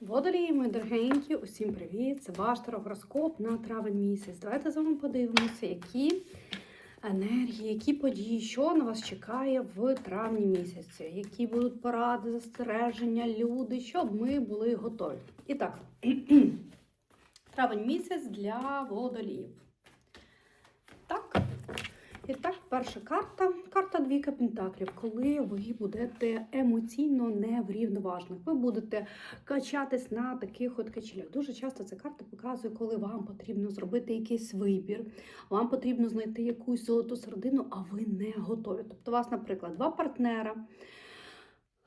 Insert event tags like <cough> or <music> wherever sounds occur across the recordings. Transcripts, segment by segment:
Водолії, мої дорогенькі, усім привіт! Це ваш тарогороскоп на травень місяць. Давайте з вами подивимося, які енергії, які події, що на вас чекає в травні місяці, які будуть поради, застереження, люди, щоб ми були готові. І так, <clears throat> травень місяць для водоліїв. Так. І так, перша карта карта двійка пентаклів. Коли ви будете емоційно неврівноважних, ви будете качатись на таких от качелях. Дуже часто ця карта показує, коли вам потрібно зробити якийсь вибір, вам потрібно знайти якусь золоту середину, а ви не готові. Тобто, у вас, наприклад, два партнера.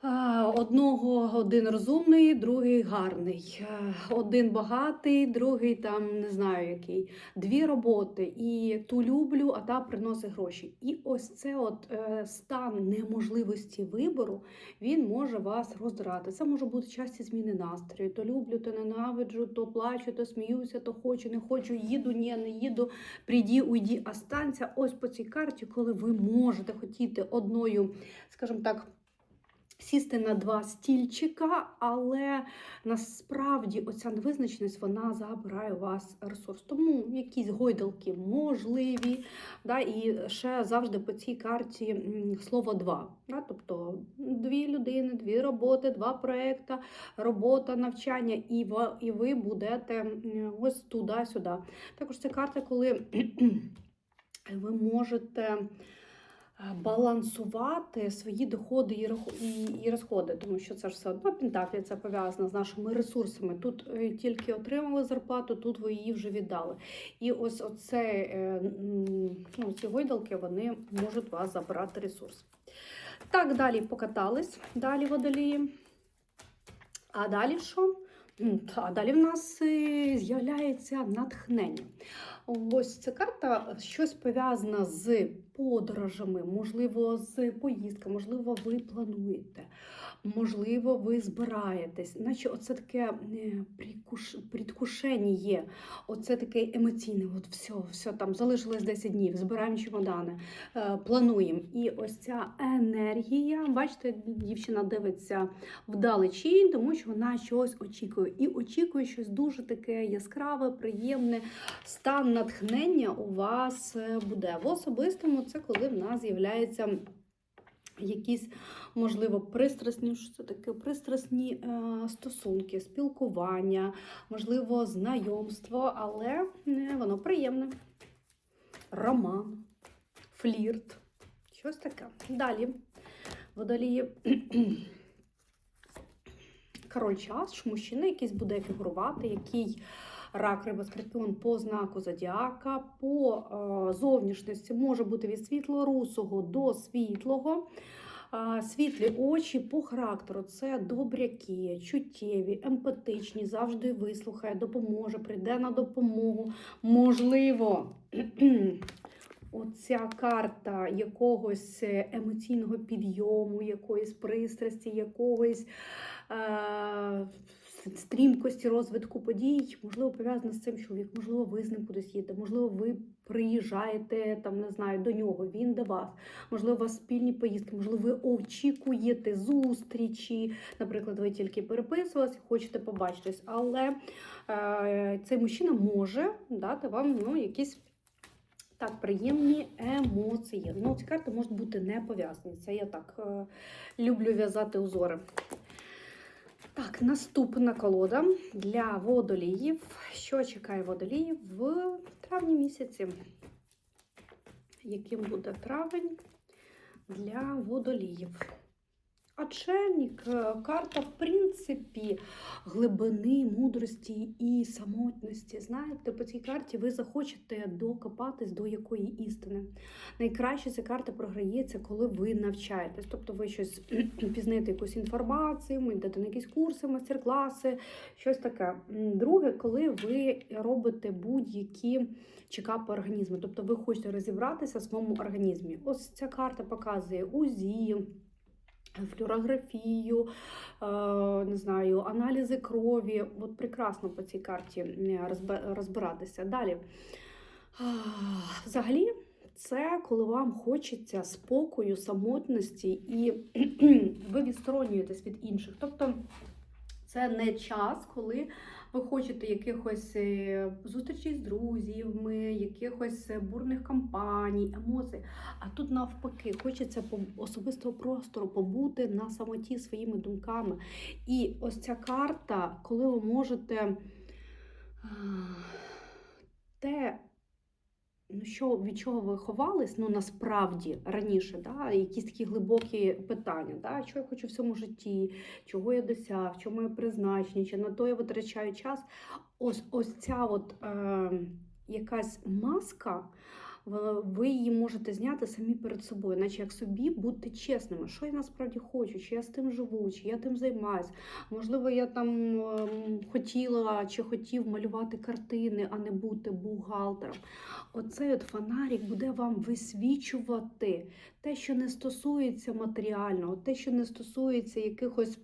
Одного один розумний, другий гарний. Один багатий, другий там не знаю який. Дві роботи. І ту люблю, а та приносить гроші. І ось це от е, стан неможливості вибору він може вас роздирати. Це може бути часті зміни настрою. То люблю, то ненавиджу, то плачу, то сміюся, то хочу, не хочу, їду, ні, не їду, прийді, уйді, а станція. Ось по цій карті, коли ви можете хотіти одною, скажімо так сісти на два стільчика, але насправді оця невизначеність вона забирає у вас ресурс. Тому якісь гойдалки можливі. Да, І ще завжди по цій карті слово два. Да, Тобто дві людини, дві роботи, два проекти, робота, навчання, і ви, і ви будете ось туди-сюди. Також це карта, коли <clears throat> ви можете балансувати свої доходи і розходи, тому що це ж все одно пентаклі, це пов'язано з нашими ресурсами. Тут е, тільки отримали зарплату, тут ви її вже віддали. І ось оце, е, ну, ці гойдалки вони можуть вас забирати ресурс. Так, далі покатались, далі водолії. А далі що? А далі в нас е, з'являється натхнення. Ось ця карта щось пов'язана з подорожами, можливо, з поїздками, можливо, ви плануєте, можливо, ви збираєтесь. Наче оце таке е, є, оце таке емоційне. От все, все там залишилось 10 днів, збираємо чемодани, е, плануємо. І ось ця енергія, бачите, дівчина дивиться вдалечінь, тому що вона щось очікує. І очікує щось дуже таке яскраве, приємне. Стан натхнення у вас е, буде. В особистому це коли в нас з'являється якісь, можливо, пристрасні, що це таке, пристрасні е, стосунки, спілкування, можливо, знайомство, але е, воно приємне. Роман, флірт, щось таке. Далі. Водолії король чаш, мужчина якийсь буде фігурувати, який рак риба скорпіон по знаку зодіака, по е, зовнішності може бути від світло-русого до світлого. Світлі очі по характеру це добряки, чуттєві, емпатичні, завжди вислухає, допоможе, прийде на допомогу. Можливо, <clears throat> оця карта якогось емоційного підйому, якоїсь пристрасті, якогось е- стрімкості розвитку подій, можливо, пов'язана з цим чоловік, можливо, ви з ним кудись їдете, можливо, ви приїжджаєте там, не знаю, до нього, він до вас, можливо, у вас спільні поїздки, можливо, ви очікуєте зустрічі. Наприклад, ви тільки переписувалися, хочете побачитись, але е- цей мужчина може дати вам ну, якісь. Так, приємні емоції. Ну, ці карти можуть бути не пов'язані. Це я так е, люблю в'язати узори. Так, наступна колода для водоліїв. Що чекає водоліїв в травні місяці? Яким буде травень для водоліїв? Очельник, е, карта, в принципі, глибини, мудрості і самотності. Знаєте, по цій карті ви захочете докопатись до якої істини. Найкраще ця карта програється, коли ви навчаєтесь. Тобто ви щось <clears throat> пізнаєте якусь інформацію, йдете на якісь курси, майстер-класи, щось таке. Друге, коли ви робите будь-які чекапи організму. Тобто ви хочете розібратися в своєму організмі. Ось ця карта показує УЗІ флюорографію, е, не знаю, аналізи крові. От прекрасно по цій карті розбиратися. Далі. Взагалі, це коли вам хочеться спокою, самотності, і <clears throat> ви відсторонюєтесь від інших. Тобто Це не час, коли ви хочете якихось е, зустрічей з друзями, якихось е, бурних кампаній, емоцій. А тут навпаки, хочеться особистого простору побути на самоті своїми думками. І ось ця карта, коли ви можете те, ну, що, від чого ви ховались, ну насправді раніше, да, якісь такі глибокі питання, да, що я хочу в цьому житті, чого я досяг, чому моє призначення, чи на то я витрачаю час. Ось ось ця от, е, якась маска, ви- її можете зняти самі перед собою, наче як собі бути чесними, що я насправді хочу, чи я з тим живу, чи я тим займаюся. Можливо, я там ем, хотіла чи хотів малювати картини, а не бути бухгалтером. Оцей от фонарик буде вам висвічувати те, що не стосується матеріального, те, що не стосується якихось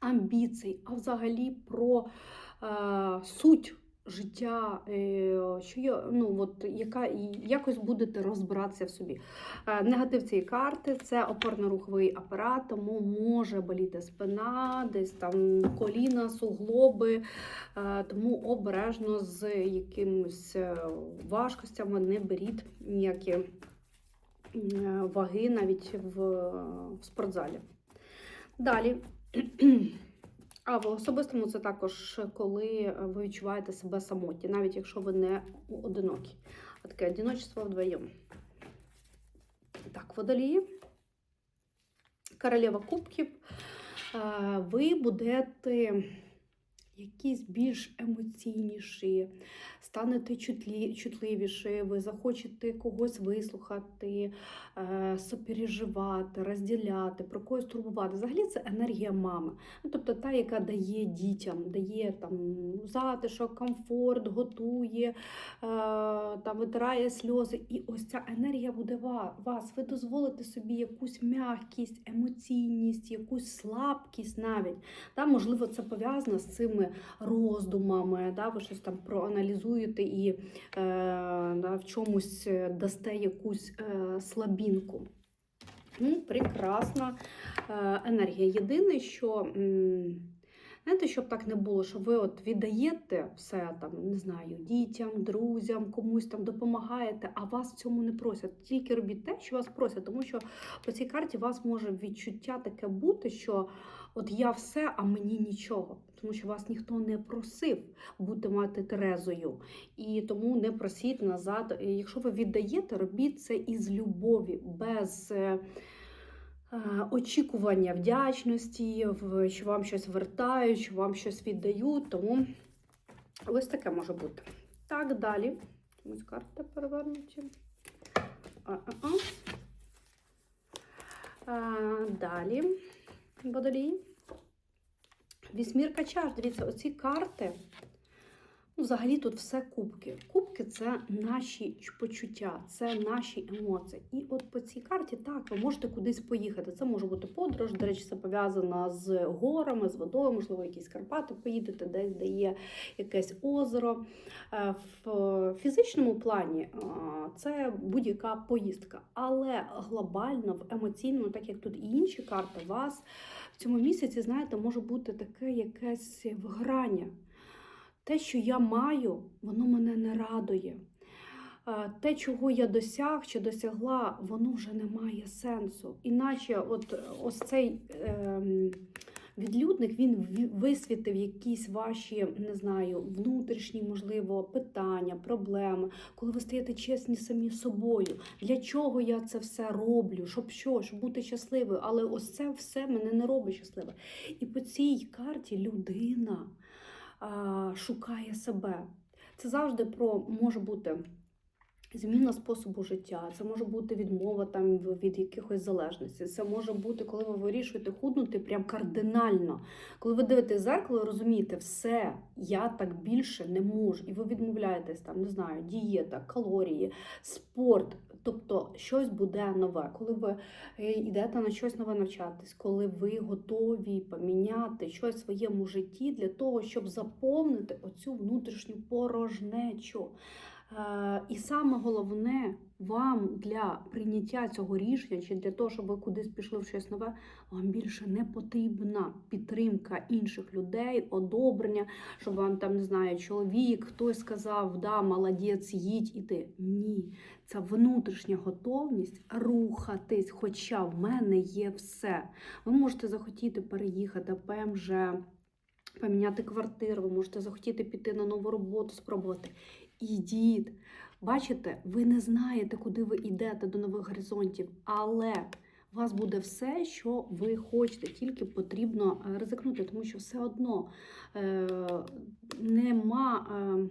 амбіцій, а взагалі про е, суть життя, е, що я, ну, от, яка, якось будете розбиратися в собі. Е, негатив цієї карти це опорно-руховий апарат, тому може боліти спина, десь там коліна, суглоби, е, тому обережно з якимись важкостями не беріть ніякі ваги навіть в, в спортзалі. Далі. <clears throat> А в особистому це також коли ви відчуваєте себе самотні, навіть якщо ви не одинокі. А таке одиночество вдвоєм. Так, водолії. Королева кубків. Е, Ви будете якісь більш емоційніші, станете чутлі, чутливіші, ви захочете когось вислухати, е, сопереживати, розділяти, про когось турбувати. Взагалі це енергія мами. Ну, тобто та, яка дає дітям, дає там затишок, комфорт, готує, е, там, витирає сльози. І ось ця енергія буде вас. Ви дозволите собі якусь м'якість, емоційність, якусь слабкість навіть. Да, можливо, це пов'язано з цими роздумами, да, ви щось там проаналізуєте і е, да, в чомусь е, дасте якусь е, слабінку. Ну, прекрасна е, енергія. Єдине, що. Знаєте, щоб так не було, що ви от віддаєте все там, не знаю, дітям, друзям, комусь там допомагаєте, а вас в цьому не просять. Тільки робіть те, що вас просять, тому що по цій карті вас може відчуття таке бути, що от я все, а мені нічого. Тому що вас ніхто не просив бути мати Терезою. І тому не просіть назад. Якщо ви віддаєте, робіть це із любові, без. е, е, Очікування вдячності, що вам щось вертають, що вам щось віддають. Тому ось таке може бути. Так, далі. Ось карти перевернуті. А-а-а. А, далі. Водолій. Вісьмірка чаш. Дивіться, оці карти. Ну, взагалі тут все кубки. Кубки це наші почуття, це наші емоції. І от по цій карті так, ви можете кудись поїхати. Це може бути подорож, до речі, це пов'язано з горами, з водою, можливо, якісь Карпати поїдете, десь де є якесь озеро. Е, В фізичному плані е, це будь-яка поїздка, але глобально, в емоційному, так як тут і інші карти, вас в цьому місяці, знаєте, може бути таке якесь вграння. Те, що я маю, воно мене не радує. Е, Те, чого я досяг чи досягла, воно вже не має сенсу. Іначе, от е, ось цей ем, відлюдник він висвітив якісь ваші, не знаю, внутрішні, можливо, питання, проблеми, коли ви стаєте чесні самі собою. Для чого я це все роблю? Щоб що? Щоб бути щасливою. Але ось це все мене не робить щасливою. І по цій карті людина шукає себе. Це завжди про може бути зміна способу життя, це може бути відмова там від якихось залежностей. Це може бути, коли ви вирішуєте худнути прям кардинально. Коли ви дивитесь зеркало, розумієте, все, я так більше не можу. І ви відмовляєтесь там, не знаю, дієта, калорії, спорт. Тобто щось буде нове, коли ви е, йдете на щось нове навчатись, коли ви готові поміняти щось в своєму житті для того, щоб заповнити оцю внутрішню порожнечу. Е, І саме головне, вам для прийняття цього рішення чи для того, щоб ви кудись пішли в щось нове, вам більше не потрібна підтримка інших людей, одобрення, щоб вам там не знаю, чоловік, хтось сказав, да, молодець, їдь іди. Ні, це внутрішня готовність рухатись. Хоча в мене є все. Ви можете захотіти переїхати ПМЖ, поміняти квартиру, ви можете захотіти піти на нову роботу, спробувати. Ідіть. Бачите, ви не знаєте, куди ви йдете до нових горизонтів, але у вас буде все, що ви хочете, тільки потрібно е, ризикнути, тому що все одно е, нема е,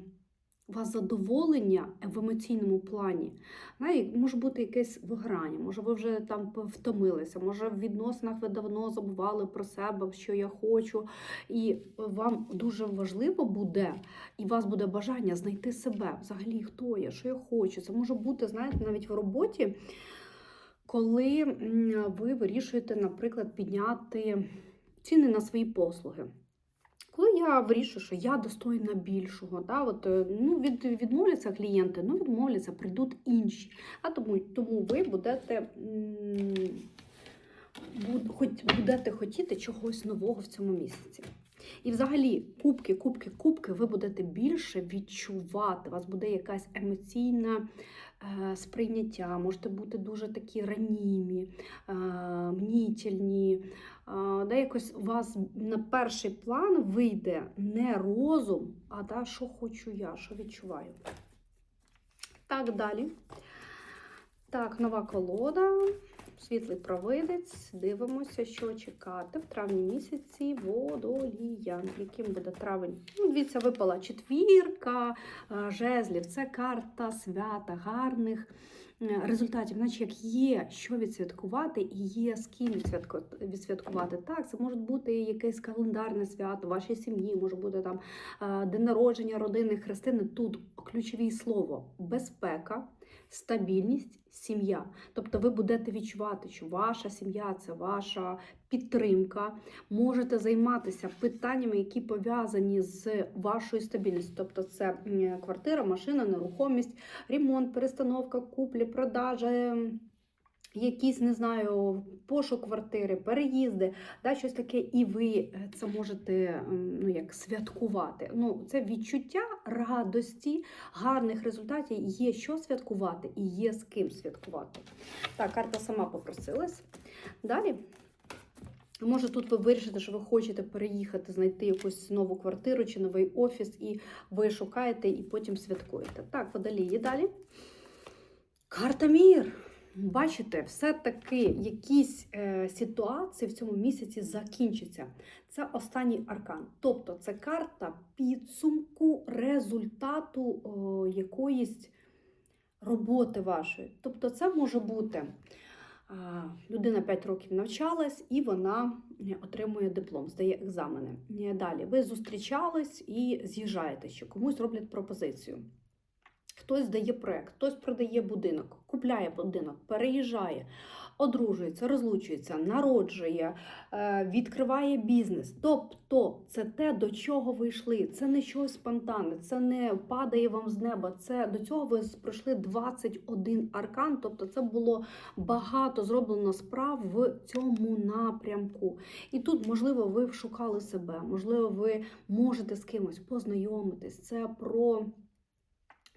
у вас задоволення в емоційному плані. Знає, може бути якесь виграння, може ви вже там втомилися, може в відносинах ви давно забували про себе, що я хочу, і вам дуже важливо буде, і у вас буде бажання знайти себе, взагалі, хто я, що я хочу. Це може бути, знаєте, навіть в роботі, коли ви вирішуєте, наприклад, підняти ціни на свої послуги. Коли я вирішую, що я достойна більшого, да, от, е, ну, від, відмовляться клієнти, ну відмовляться, прийдуть інші. А тому, тому ви будете, будете хотіти чогось нового в цьому місяці. І взагалі, кубки, кубки, кубки, ви будете більше відчувати. У вас буде якась емоційна сприйняття, можете бути дуже такі ранімі, е, мнітельні. Е, де якось у вас на перший план вийде не розум, а да, що хочу я, що відчуваю. Так, далі. Так, нова колода. Світлий провидець. Дивимося, що чекати в травні місяці водолія. Яким буде травень? Ну, дивіться, випала четвірка е, жезлів. Це карта свята, гарних е, результатів, наче як є що відсвяткувати і є з ким відсвяткувати. Так, це може бути якесь календарне свято вашій сім'ї, може бути там е, день народження родини, хрестини. Тут ключове слово безпека. Стабільність, сім'я. Тобто ви будете відчувати, що ваша сім'я це ваша підтримка. Можете займатися питаннями, які пов'язані з вашою стабільністю. Тобто, це квартира, машина, нерухомість, ремонт, перестановка, куплі, продажа. Якісь, не знаю, пошук квартири, переїзди, да, щось таке, і ви е, це можете ну, як святкувати. Ну, це відчуття радості, гарних результатів. Є що святкувати і є з ким святкувати. Так, карта сама попросилась. Далі. Може, тут ви вирішите, що ви хочете переїхати, знайти якусь нову квартиру чи новий офіс, і ви шукаєте і потім святкуєте. Так, водолії далі. Карта мір. Бачите, все-таки якісь е, ситуації в цьому місяці закінчаться. Це останній аркан. Тобто це карта підсумку результату о, якоїсь роботи вашої. Тобто, це може бути людина 5 років навчалась і вона е, отримує диплом, здає екзамени. Е, Далі ви зустрічались і з'їжджаєте, що комусь роблять пропозицію. Хтось здає проект, хтось продає будинок, купляє будинок, переїжджає, одружується, розлучується, народжує, е, відкриває бізнес. Тобто це те, до чого ви йшли. Це не щось спонтанне, це не падає вам з неба. Це до цього ви пройшли 21 аркан. Тобто, це було багато зроблено справ в цьому напрямку. І тут, можливо, ви шукали себе, можливо, ви можете з кимось познайомитись. Це про.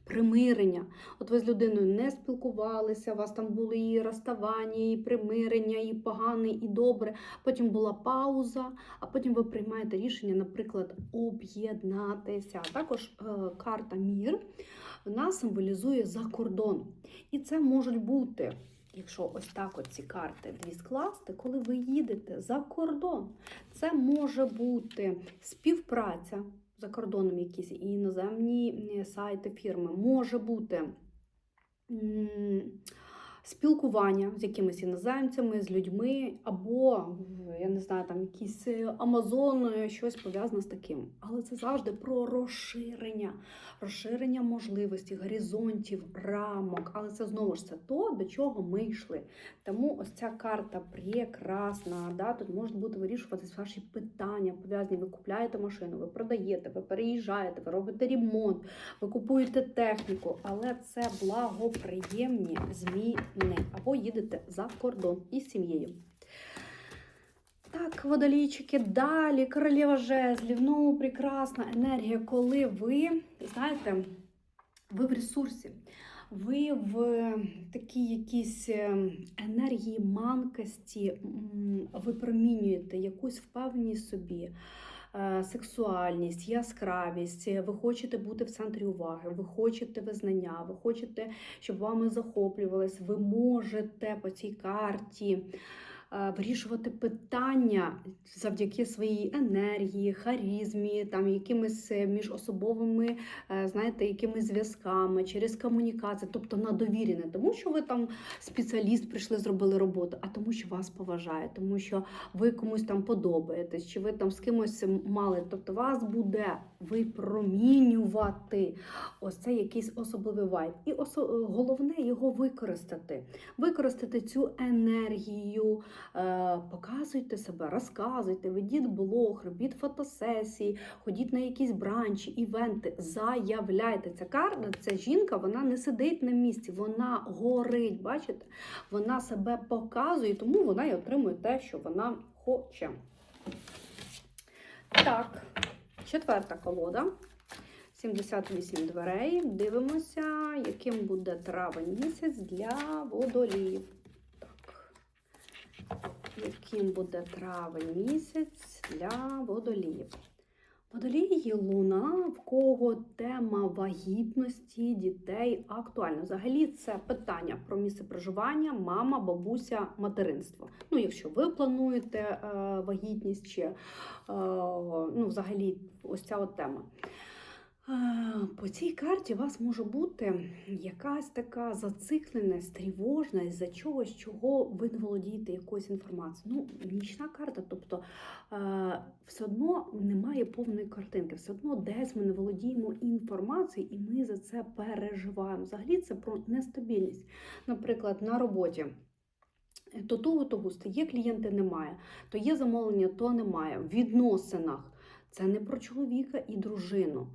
Примирення. От ви з людиною не спілкувалися, у вас там були і розставання, і примирення, і погане, і добре. Потім була пауза, а потім ви приймаєте рішення, наприклад, об'єднатися. Також е, карта Мір вона символізує за кордон. І це можуть бути. Якщо ось так ці карти дві скласти, коли ви їдете за кордон, це може бути співпраця за кордоном якісь іноземні сайти фірми. Може бути спілкування з якимись іноземцями, з людьми, або я не знаю, там якийсь е, Амазон, е, щось пов'язане з таким. Але це завжди про розширення, розширення можливостей, горизонтів, рамок. Але це знову ж це то, до чого ми йшли. Тому ось ця карта прекрасна. Да? Тут можуть бути вирішуватись ваші питання, пов'язані. Ви купляєте машину, ви продаєте, ви переїжджаєте, ви робите ремонт, ви купуєте техніку, але це благоприємні зміни. Або їдете за кордон із сім'єю. Так, водолійчики, далі, королева жезлів. Ну, прекрасна енергія, коли ви, знаєте, ви в ресурсі. Ви в такій якійсь е, енергії манкості випромінюєте якусь впевненість собі, сексуальність, яскравість. Ви хочете бути в центрі уваги, ви хочете визнання, ви хочете, щоб вами захоплювались. Ви можете по цій карті е, вирішувати питання завдяки своїй енергії, харизмі, там якимись е, міжособовими, е, знаєте, якимись зв'язками, через комунікацію, тобто на довірі, не тому, що ви там спеціаліст прийшли, зробили роботу, а тому, що вас поважає, тому що ви комусь там подобаєтесь, чи ви там з кимось мали. Тобто вас буде випромінювати ось це якийсь особливий вайб. І осо- головне його використати. Використати цю енергію, е, показуйте себе, розказуйте, ведіть блог, робіть фотосесії, ходіть на якісь бранчі, івенти, заявляйте. Ця карта, ця жінка, вона не сидить на місці, вона горить. Бачите? Вона себе показує, тому вона і отримує те, що вона хоче. Так, четверта колода. 78 дверей. Дивимося, яким буде травень місяць для водолів. Так. Яким буде травень місяць для водоліїв? Водолії луна, в кого тема вагітності дітей актуальна. Взагалі це питання про місце проживання, мама, бабуся, материнство. Ну, якщо ви плануєте е, вагітність чи е, ну, взагалі ось ця от тема. По цій карті у вас може бути якась така зацикленість, тривожність за чогось, чого ви не володієте якоюсь інформацією. Ну, нічна карта, тобто все одно немає повної картинки, все одно десь ми не володіємо інформацією, і ми за це переживаємо. Взагалі це про нестабільність. Наприклад, на роботі. То туго, то густо. Є клієнти, немає, то є замовлення, то немає. В відносинах це не про чоловіка і дружину.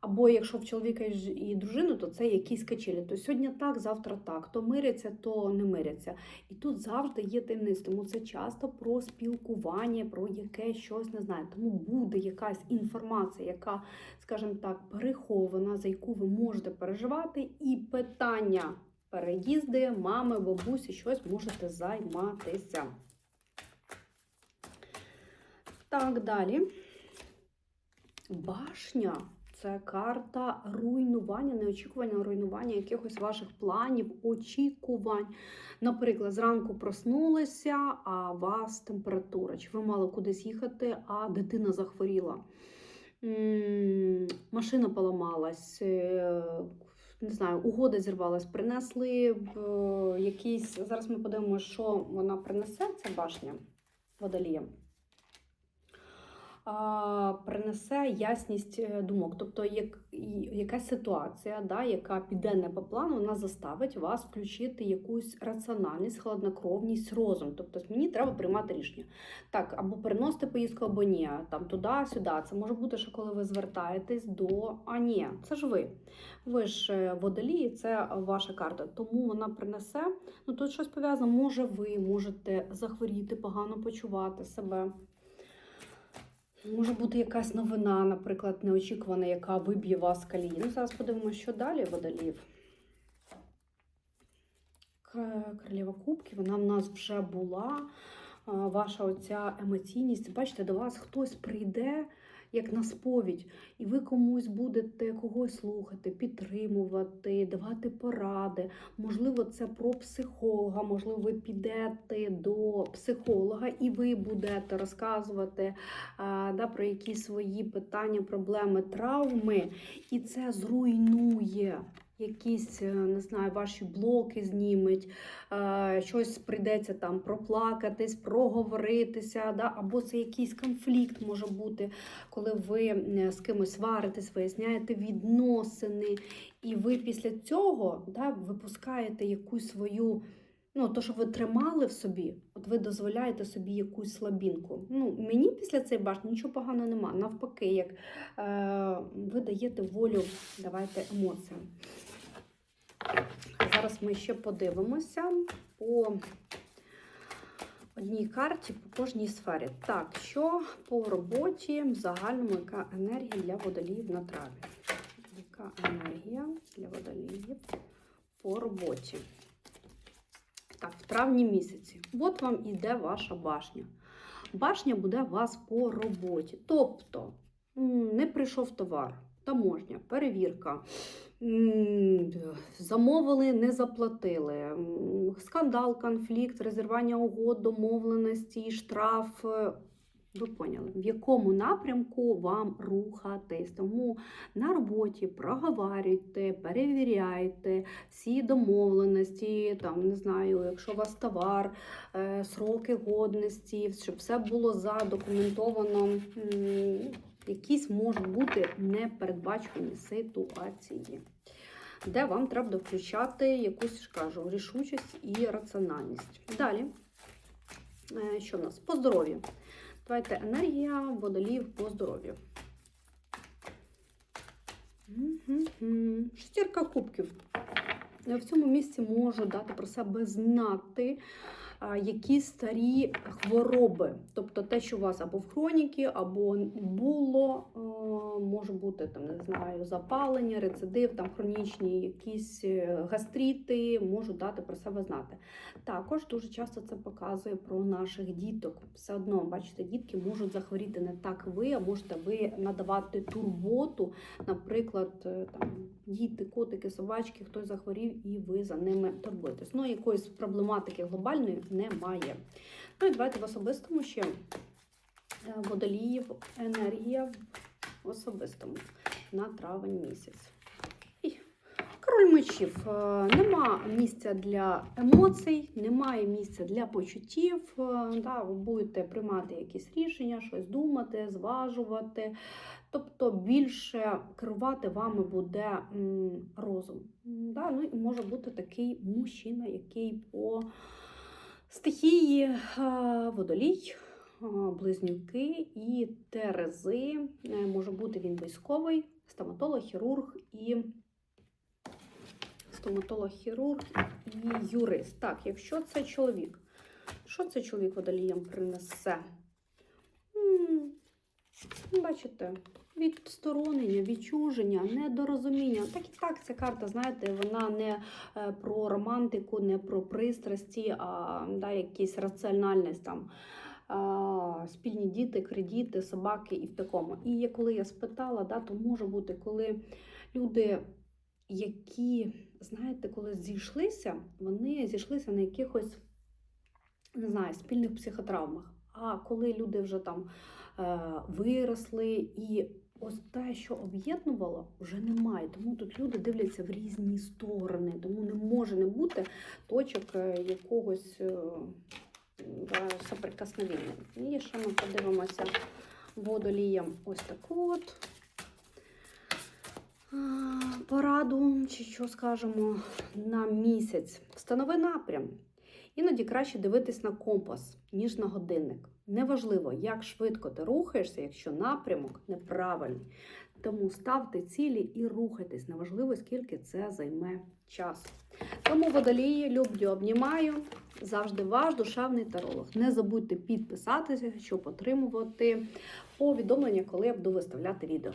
Або якщо в чоловіка і дружину, то це якісь качелі. То сьогодні так, завтра так. То миряться, то не миряться. І тут завжди є таємниць. Тому це часто про спілкування, про яке щось не знаю. Тому буде якась інформація, яка, скажімо так, перехована, за яку ви можете переживати, і питання. Переїзди, мами, бабусі, щось можете займатися. Так, далі. Башня це карта руйнування, неочікування руйнування якихось ваших планів, очікувань. Наприклад, зранку проснулися, а у вас температура, чи ви мали кудись їхати, а дитина захворіла. Машина поламалась, е, не знаю, угода зірвалась, принесли б, е, якісь. Зараз ми подивимося, що вона принесе, ця башня водоліям а, принесе ясність е, думок. Тобто, як, якась ситуація, да, яка піде не по плану, вона заставить вас включити якусь раціональність, хладнокровність, розум. Тобто, мені треба приймати рішення. Так, або переносити поїздку, або ні, там туди-сюди. Це може бути, що коли ви звертаєтесь до а ні, це ж ви. Ви ж е, водолії, це ваша карта. Тому вона принесе. Ну тут щось пов'язано. Може, ви можете захворіти, погано почувати себе. Може бути якась новина, наприклад, неочікувана, яка виб'є вас з колії. Ну, зараз подивимося, що далі водолів. Королева Кубків, вона в нас вже була. Ваша оця емоційність. Бачите, до вас хтось прийде як на сповідь, і ви комусь будете когось слухати, підтримувати, давати поради. Можливо, це про психолога, можливо, ви підете до психолога і ви будете розказувати а, да, про якісь свої питання, проблеми, травми, і це зруйнує якісь, е, не знаю, ваші блоки зніметь, е, щось прийдеться там проплакатись, проговоритися, да? або це якийсь конфлікт може бути, коли ви е, з кимось сваритесь, виясняєте відносини, і ви після цього да, випускаєте якусь свою. Ну, то, що ви тримали в собі, от ви дозволяєте собі якусь слабінку. Ну, мені після цієї башні нічого поганого нема. Навпаки, як е, ви даєте волю, давайте емоціям. Зараз ми ще подивимося по одній карті, по кожній сфері. Так, що по роботі в загальному, яка енергія для водоліїв на траві? Яка енергія для водоліїв по роботі? Так, в травні місяці. От вам іде ваша башня. Башня буде у вас по роботі. Тобто, не прийшов товар, таможня, перевірка. Замовили, не заплатили. Скандал, конфлікт, розірвання угод, домовленості, штраф. Ви поняли, в якому напрямку вам рухатись. Тому на роботі проговарюйте, перевіряйте всі домовленості, там не знаю, якщо у вас товар, е, сроки годності, щоб все було задокументовано. Якісь можуть бути непередбачені ситуації, де вам треба включати якусь ж кажу, рішучість і раціональність. Далі, е, що в нас? По здоров'ю. Давайте енергія водолів по здоров'ю. Мгм. Шестірка кубків. В цьому місці можу дати про себе знати які старі хвороби. Тобто те, що у вас або в хроніки, або було, може бути там, не знаю, запалення, рецидив, там хронічні якісь е, гастріти, можу дати про себе знати. Також дуже часто це показує про наших діток. Все одно, бачите, дітки можуть захворіти не так ви, а можете ви надавати турботу. Наприклад, е, там діти, котики, собачки, хтось захворів, і ви за ними турбуєтесь. Ну, якоїсь проблематики глобальної немає. Ну і давайте в особистому ще е, водоліїв енергія в особистому на травень місяць. Король мечів. Е, Нема місця для емоцій, немає місця для почуттів. Е, Да, ви будете приймати якісь рішення, щось думати, зважувати. Тобто більше керувати вами буде розум. Да? Ну, і може бути такий мужчина, який по стихії е, водолій, е, близнюки і терези. Е, Може бути він військовий, стоматолог, хірург і стоматолог, хірург і юрист. Так, якщо це чоловік, що це чоловік водоліям принесе? Бачите, відсторонення, відчуження, недорозуміння. Так і так ця карта, знаєте, вона не е, про романтику, не про пристрасті, а да, якісь раціональність там. Спільні діти, кредити, собаки і в такому. І коли я спитала, да, то може бути, коли люди, які, знаєте, коли зійшлися, вони зійшлися на якихось, не знаю, спільних психотравмах. А коли люди вже там е, виросли, і ось те, що об'єднувало, вже немає. Тому тут люди дивляться в різні сторони, тому не може не бути точок е, якогось е, да, соприкосновення. І ще ми подивимося водоліям ось таку от пораду, чи що скажемо, на місяць. Встанови напрям. Іноді краще дивитись на компас, ніж на годинник. Неважливо, як швидко ти рухаєшся, якщо напрямок неправильний. Тому ставте цілі і рухайтесь. Неважливо, скільки це займе часу. Тому водолії, люблю, обнімаю. Завжди ваш душевний таролог. Не забудьте підписатися, щоб отримувати повідомлення, коли я буду виставляти відео.